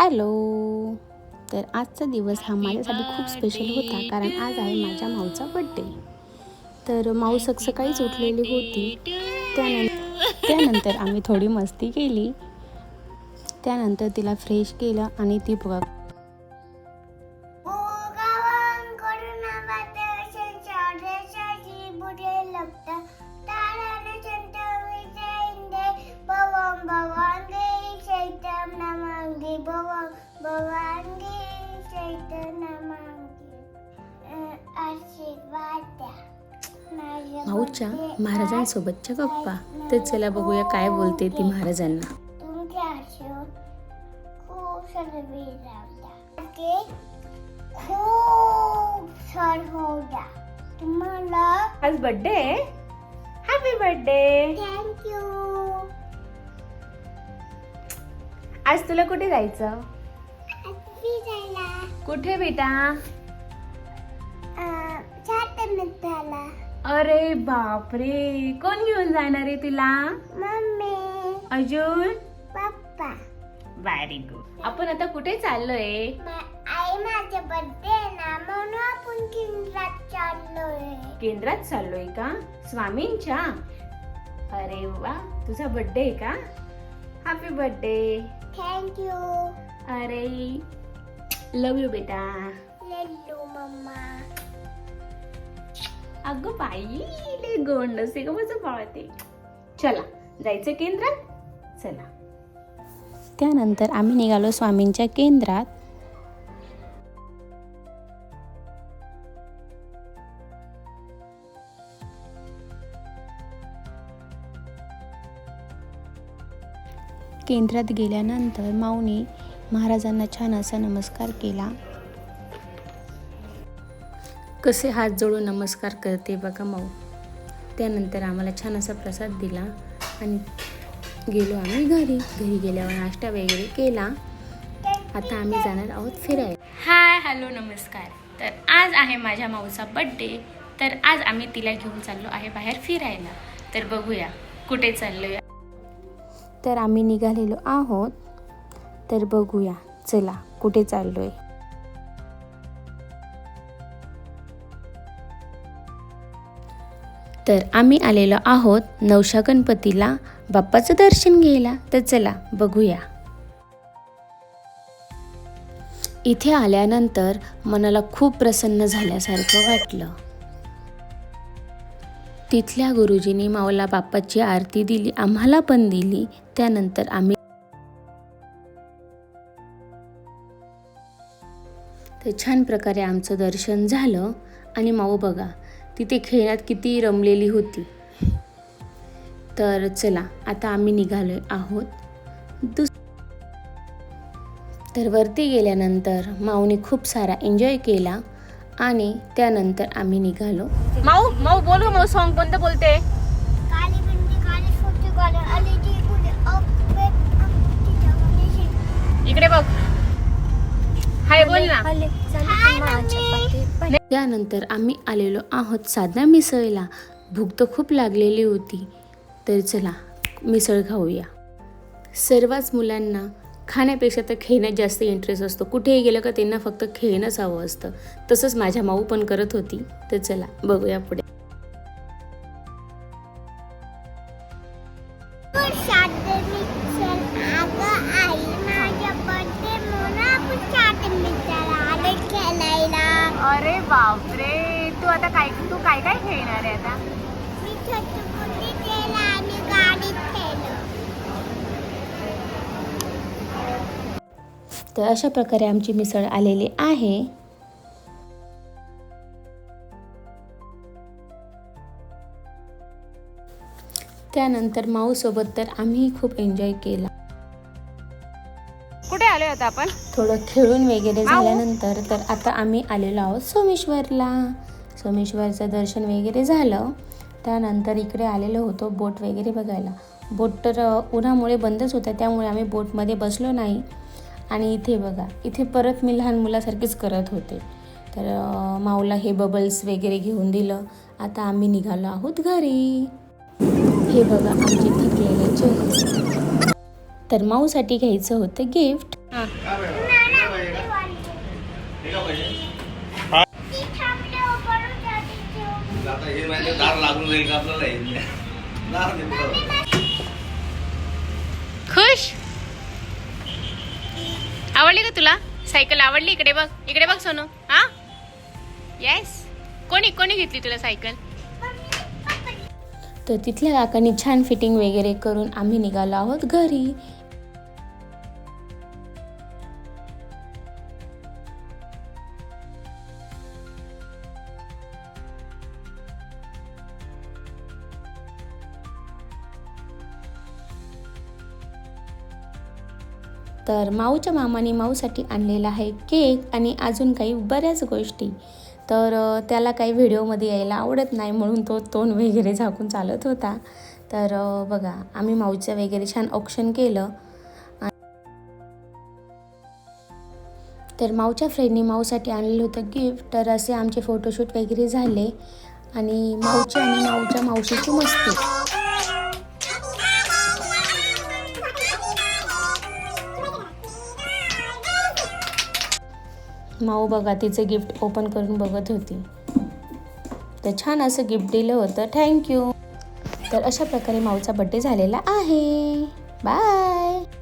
Hello. तर आजचा दिवस हा माझ्यासाठी खूप स्पेशल होता कारण आज आहे माझ्या माऊचा बड्डे तर माऊ सकाळीच उठलेली होती. त्यानंतर त्यानंतर आम्ही थोडी मस्ती केली. त्यानंतर तिला फ्रेश केलं आणि ती बघा माऊच्या महाराजांसोबतच्या गप्पा. तर चला बघूया काय बोलते ती महाराजांना. आज बर्थडे हॅपी बर्थडे थँक्यू आज तुला कुठे जायचं? कुठे बेटा? मित्राला अरे बापरे. कोण घेऊन जाणार आहे तुला? मम्मी. अजून? पप्पा. व्हेरी गुड आपण आता कुठे चाललोय? मा- आई माझा बर्थडे ना म्हणून आपण केंद्रात चाललोय. केंद्रात चाललोय का? स्वामींच्या? अरे वा. तुझा बर्थडे आहे का? हॅपी बर्थडे थँक्यू अरे. लव यू बेटा. लल्लू मम्मा अगं बाई लय गोंड असते का माझं चला जायचं केंद्रात? चला. त्यानंतर आम्ही निघालो स्वामींच्या केंद्रात. केंद्रात गेल्यानंतर माऊनी महाराजांना छान असा नमस्कार केला. कसे हात जोडून नमस्कार करते बघा माऊ. त्यानंतर आम्हाला छान असा प्रसाद दिला आणि गेलो आम्ही घरी. घरी गेल्यावर नाश्ता वगैरे केला. आता आम्ही जाणार आहोत फिरायला. हाय हॅलो नमस्कार. तर आज आहे माझ्या माऊचा बड्डे तर आज आम्ही तिला घेऊन चाललो आहे बाहेर फिरायला. तर बघूया कुठे चाललोय? तर आम्ही निघालेलो आहोत. तर बघूया चला कुठे चाललोय? तर आम्ही आलेलो आहोत नवशा गणपतीला. बाप्पाचं दर्शन घ्यायला. तर चला बघूया. इथे आल्यानंतर मनाला खूप प्रसन्न झाल्यासारखं वाटलं. तिथल्या गुरुजींनी माऊला बाप्पाची आरती दिली आम्हाला पण दिली. त्यानंतर आम्ही तर छान प्रकारे आमचं दर्शन झालं. आणि माऊ बघा तिथे खेळण्यात किती रमलेली होती तर चला आता आम्ही निघालो आहोत दुस तर वरती गेल्यानंतर माऊने खूप सारा एन्जॉय केला आणि त्यानंतर आम्ही निघालो माऊ माऊ बोल माऊ सॉन्ग कोणतं बोलते. इकडे बघ हाय बोल ना हाय मम्मी. त्यानंतर आम्ही आलेलो आहोत साधना मिसळीला. भूक तर खूप लागलेली होती तर चला मिसळ खाऊया. सर्वच मुलांना खाण्यापेक्षा तर खेळण्यात जास्त इंटरेस्ट असतो. कुठेही गेलं का त्यांना फक्त खेळणंच हवं असतं. तसंच माझ्या माऊ पण करत होती. तर चला बघूया पुढे. बापरे. तू आता काय तू काय काय खेळणार आहे आता? मी छटपुटी केला आणि गाडीत खेळलो. तर अशा प्रकारे आमची मिसळ आलेली आहे. त्यानंतर माऊसोबत तर आम्ही खूप एन्जॉय केला. आता आपण? थोडं खेळून वगैरे. झाल्यानंतर तर आता आम्ही आलेलो आहोत सोमेश्वरला. सोमेश्वरचं दर्शन वगैरे झालं. त्यानंतर इकडे आलेलो होतो बोट वगैरे बघायला. बोट तर उन्हामुळे बंदच होत्या त्यामुळे आम्ही बोटमध्ये बसलो नाही. आणि इथे बघा इथे परत मी लहान मुलासारखीच करत होते. तर माऊला हे बबल्स वगैरे घेऊन दिलं. आता आम्ही निघालो आहोत घरी. हे बघा आमचे थकलेले चेहरे. तर माऊसाठी घ्यायचं होतं गिफ्ट खुश? आवडली का तुला? सायकल आवडली? इकडे बघ. इकडे बघ सोनू. हा? येस कोणी कोणी घेतली तुला सायकल? तर तिथल्या काकांनी छान फिटिंग वगैरे करून आम्ही निघालो आहोत घरी. तर माऊच्या मामाने माऊसाठी आणलेला आहे केक आणि अजून काही बऱ्याच गोष्टी. तर त्याला काही व्हिडिओमध्ये यायला आवडत नाही म्हणून तो तोंड वगैरे झाकून चालत होता. तर बघा आम्ही माऊचं वगैरे छान ऑप्शन केलं. तर माऊच्या फ्रेंडनी माऊसाठी आणलेलं होतं गिफ्ट तर असे आमचे फोटोशूट वगैरे झाले. आणि माऊची आणि माऊच्या मावशीची मस्ती. माऊ बघा तिचं गिफ्ट ओपन करून बघत होती. तर छान असं गिफ्ट दिलं होतं. थँक्यू तर अशा प्रकारे माऊचा बड्डे झालेला आहे. बाय